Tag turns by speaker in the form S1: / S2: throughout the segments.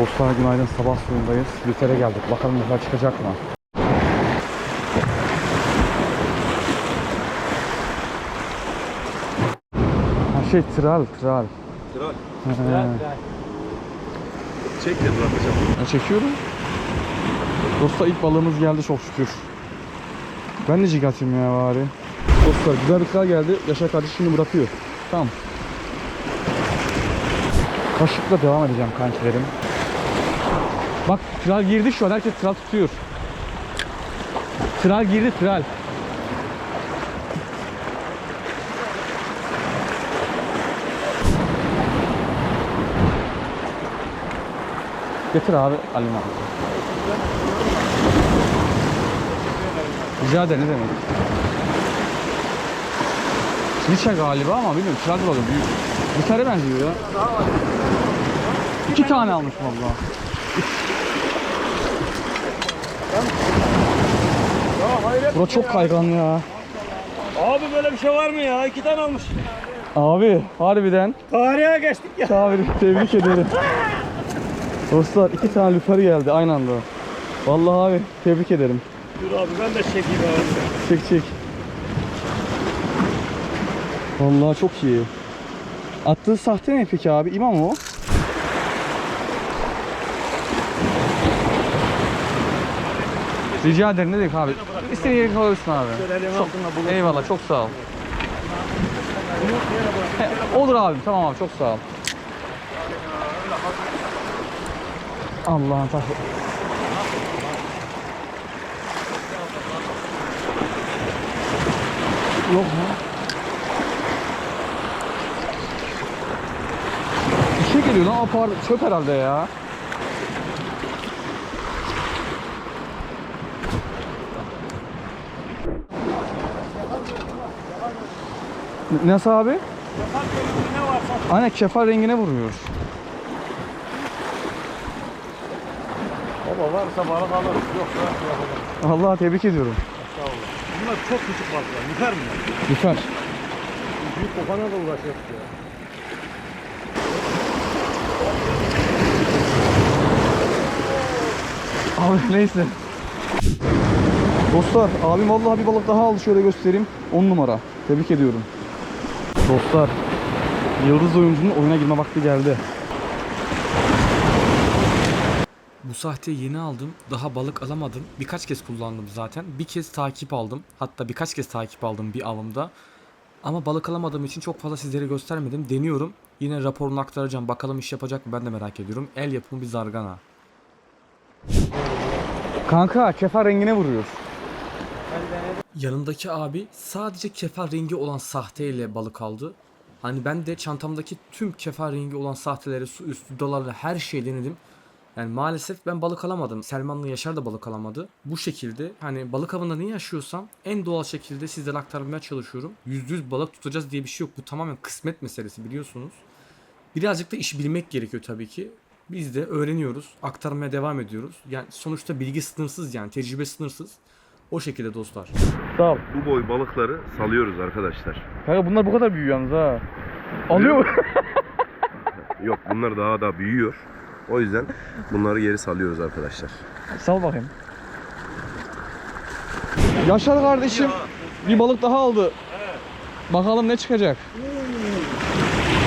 S1: Dostlar günaydın sabah suyundayız. Lüfer'e geldik. Bakalım Lüfer çıkacak mı? Ha şey tral tral.
S2: Kral.
S1: He.
S2: Çek de bırakacağım.
S1: Ben çekiyorum. Dostlar ilk balığımız geldi çok şükür. Ben de jig atayım ya bari. Dostlar güzel bir kral geldi. Yaşar kardeş şimdi bırakıyor. Tamam. Kaşıkla devam edeceğim kankilerim. Bak tral girdi şu an herkes tral tutuyor. Tral girdi tral. Getir abi Alim abi. Rica ederim ne demek. Liçe galiba ama bilmiyorum. Çırak balığı büyük. Liçere benziyor ya. İki tane almış valla.
S2: Ya hayret.
S1: Bura çok kaygan ya.
S2: Abi böyle bir şey var mı ya? İki tane almış.
S1: Abi harbiden.
S2: Tarihe geçtik ya.
S1: Abi tebrik ederim. Dostlar iki tane lüfer geldi aynı anda. Vallahi abi tebrik ederim.
S2: Dur abi ben de çekeyim abi.
S1: Çek çek. Vallahi çok iyi. Attığı sahte ne peki abi? İmam o. Rica ederim ne dedik abi? İstediğin yere kalabilirsin abi. Çok, eyvallah çok sağ ol. He, olur abi tamam abi çok sağ ol. Allah'ın tahri. Yok mu? Bir şey geliyor lan apar çöp herhalde ya. Nasıl abi?
S2: Ne varsa
S1: Aynen kefal rengine vuruyor.
S2: Baba varsa balık alırız. Yoksa yapalım.
S1: Allah tebrik ediyorum.
S2: Bunlar çok küçük balıklar. Müfer mi?
S1: Lüfer.
S2: Büyük kopana da uğraşıyoruz ya.
S1: Abi neyse. Dostlar abim vallahi bir balık daha aldı şöyle göstereyim. 10 numara. Tebrik ediyorum. Dostlar Yıldız oyuncunun oyuna girme vakti geldi.
S3: Bu sahteyi yeni aldım. Daha balık alamadım. Birkaç kez kullandım zaten. Bir kez takip aldım. Hatta birkaç kez takip aldım bir avımda. Ama balık alamadığım için çok fazla sizlere göstermedim. Deniyorum. Yine raporunu aktaracağım. Bakalım iş yapacak mı ben de merak ediyorum. El yapımı bir zargana.
S1: Kanka kefal rengine vuruyor.
S3: Yanındaki abi sadece kefer rengi olan sahteyle balık aldı. Hani ben de çantamdaki tüm kefer rengi olan sahteleri, su üstü, dolarla her şeyi denedim. Yani maalesef ben balık alamadım. Selman'la Yaşar da balık alamadı. Bu şekilde hani balık avında ne yaşıyorsam en doğal şekilde sizlere aktarmaya çalışıyorum. %100 balık tutacağız diye bir şey yok. Bu tamamen kısmet meselesi biliyorsunuz. Birazcık da işi bilmek gerekiyor tabii ki. Biz de öğreniyoruz, aktarmaya devam ediyoruz. Yani sonuçta bilgi sınırsız yani tecrübe sınırsız. O şekilde dostlar.
S1: Sağ ol.
S4: Bu boy balıkları salıyoruz arkadaşlar.
S1: Kanka bunlar bu kadar büyüyor yalnız ha. Alıyor mu?
S4: Yok bunlar daha da büyüyor. O yüzden bunları geri salıyoruz arkadaşlar.
S1: Sal bakayım. Yaşar kardeşim bir balık daha aldı. Bakalım ne çıkacak.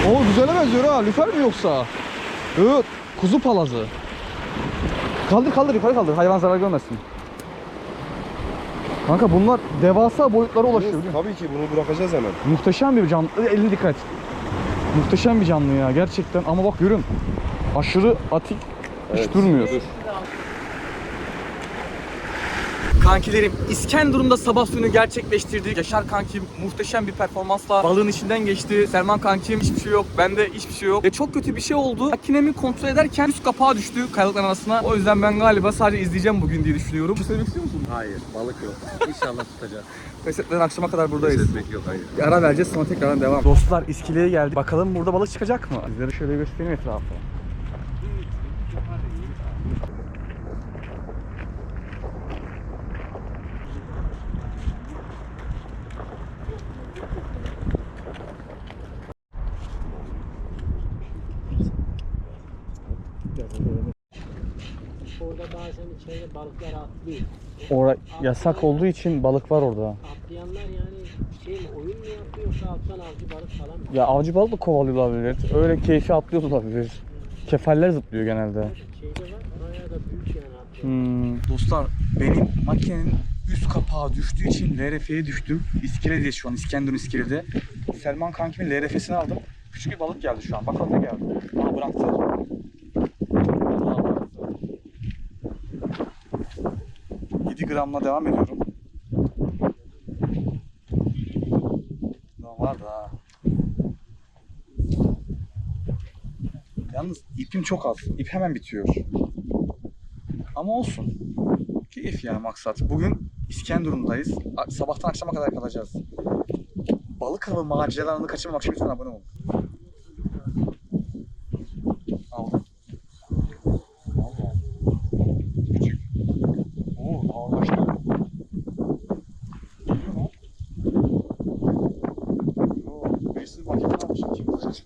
S1: O güzele benziyor ha. Lüfer mi yoksa? Evet. Kuzu palazı. Kaldır kaldır yukarı kaldır. Hayvan zarar görmesin. Kanka bunlar devasa boyutlara ulaşıyor. biliyor musun?
S4: Tabii ki bunu bırakacağız hemen.
S1: Muhteşem bir canlı. Eline dikkat. Muhteşem bir canlı ya gerçekten. Ama bak görün. Aşırı atik. Hiç durmuyor. Kankilerim İskenderun'da sabah suyunu gerçekleştirdik. Yaşar kankim muhteşem bir performansla balığın içinden geçti. Selman kankim hiçbir şey yok. Bende hiçbir şey yok. Ve çok kötü bir şey oldu. Makinemi kontrol ederken üst kapağı düştü kayalıkların arasına. O yüzden ben galiba sadece izleyeceğim bugün diye düşünüyorum. Bir şey söylemek istiyor musun?
S2: Hayır balık yok. İnşallah tutacağız.
S1: Pesetlerin akşama kadar buradayız.
S4: Etmek yok hayır.
S1: Bir ara vereceğiz sonra tekrardan devam. Dostlar iskeleye geldik. Bakalım burada balık çıkacak mı? Sizlere şöyle göstereyim etrafı.
S5: Orada bazen içeride balıklar atlıyor.
S1: Orada yasak olduğu için balık var orada.
S5: Atlayanlar yani şey mi oyun mu yapıyor yoksa alttan avcı balık falan mı?
S1: Ya avcı balık da kovalıyor olabilir. Öyle keyfi atlıyor olabilir. Kefaller zıplıyor genelde.
S5: Şeyde var bayağı da büyük yani atlıyor.
S1: Hmm. Dostlar benim makinenin üst kapağı düştüğü için LRF'ye düştüm. İskeledeyiz şu an İskenderun iskelede. Selman kankimin LRF'sini aldım. Küçük bir balık geldi şu an. Bakalım ne geldi. Aa bıraktı. Vallahi bıraktı. 7 gramla devam ediyorum. Daha var da. Yalnız ipim çok az. İp hemen bitiyor. Ama olsun. Keyif yani maksat. Bugün İskenderun'dayız. Sabahtan akşama kadar kalacağız. Balık avı maceralarını kaçırmamak için lütfen abone olun. Aldım. Allah. Küçük. Oo ağırlaştı. Geliyor mu? Yoo, birisi makine almış. Kim bilir?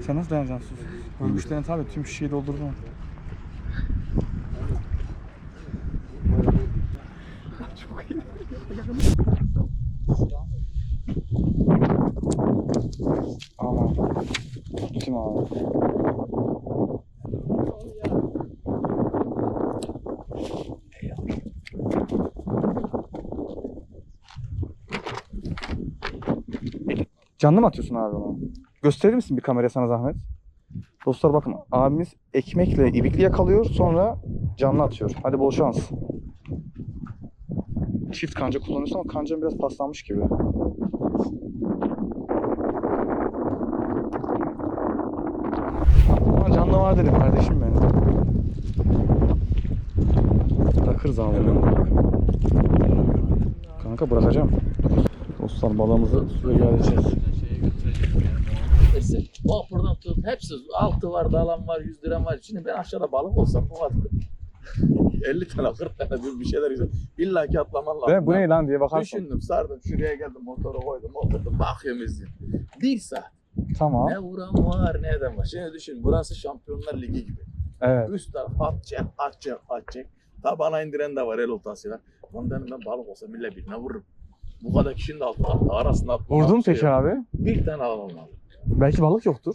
S1: Sen nasıl dayanacaksın sus? Ölmüşlerin tabi tüm şişeyi doldurdum. Aman. Kim abi? Canlı mı atıyorsun abi onu? Gösterir misin bir kameraya sana zahmet? Dostlar bakın abimiz ekmekle ibikli yakalıyor sonra canlı atıyor. Hadi bol şans. Çift kanca kullanıyorsun ama kancan biraz paslanmış gibi. Ama canlı var dedim kardeşim benim. Bırakırız abi. Kanka bırakacağım. Dostlar balığımızı suya geleceğiz.
S6: Neyse. Bak buradan tut. Hepsi altı var, dalan var, 100 liram var. Şimdi ben aşağıda balık olsam bu kadar. 50 tane 40 tane bir bir şeyler güzel. İlla ki atlaman lazım.
S1: Mi? Bu ne lan diye bakarsın.
S6: Düşündüm, sardım. Şuraya geldim, motoru koydum, oturdum, bakıyorum izliyorum. Bir saat.
S1: Tamam.
S6: Ne vuran var, ne eden var. Şimdi düşün, burası Şampiyonlar Ligi gibi.
S1: Evet.
S6: Üst taraf atacak, atacak, atacak. Tabana indiren de var el oltasıyla. Ondan ben balık olsa millet birine vururum. Bu kadar kişinin de altında, arasında atlamam.
S1: Vurdun mu peki
S6: Şey,
S1: abi?
S6: Bir tane alamam abi.
S1: Belki balık yoktur.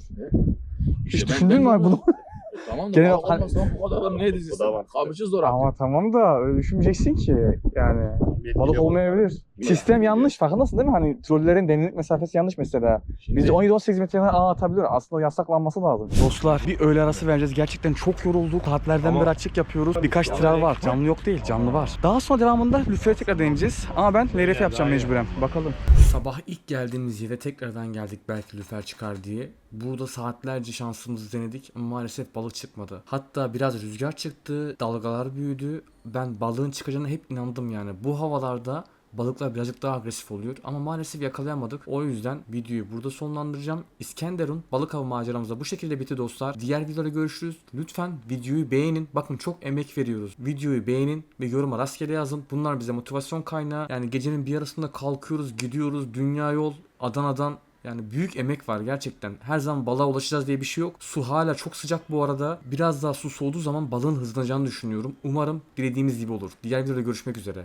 S6: İşte
S1: Hiç
S6: ben-
S1: düşündün
S6: ben
S1: mü abi bunu?
S6: E Tamam da
S1: Genel-
S6: balık olmasa bu kadar adam ne dizisi? Kamışı zor atıyor.
S1: Ama tamam da öyle düşünmeyeceksin ki yani balık olmayabilir. Sistem yanlış farkındasın değil mi? Hani trollerin denilik mesafesi yanlış mesela. Biz 17-18 metreden ağ atabiliyoruz. Aslında yasaklanması lazım. Dostlar bir öğle arası vereceğiz. Gerçekten çok yorulduk. Saatlerden beri açık yapıyoruz. Birkaç tral var. Canlı yok değil. Canlı var. Daha sonra devamında lüfere tekrar deneyeceğiz. Ama ben LRF yapacağım mecburen. Bakalım.
S3: Sabah ilk geldiğimiz yere tekrardan geldik belki lüfer çıkar diye. Burada saatlerce şansımızı denedik ama maalesef balık çıkmadı. Hatta biraz rüzgar çıktı, dalgalar büyüdü. Ben balığın çıkacağına hep inandım yani. Bu havalarda balıklar birazcık daha agresif oluyor ama maalesef yakalayamadık. O yüzden videoyu burada sonlandıracağım. İskenderun balık avı maceramız da bu şekilde bitti dostlar. Diğer videoda görüşürüz. Lütfen videoyu beğenin. Bakın çok emek veriyoruz. Videoyu beğenin ve yoruma rastgele yazın. Bunlar bize motivasyon kaynağı. Yani gecenin bir yarısında kalkıyoruz, gidiyoruz. Dünya yol Adana'dan yani büyük emek var gerçekten. Her zaman balığa ulaşacağız diye bir şey yok. Su hala çok sıcak bu arada. Biraz daha su soğuduğu zaman balığın hızlanacağını düşünüyorum. Umarım dilediğimiz gibi olur. Diğer videoda görüşmek üzere.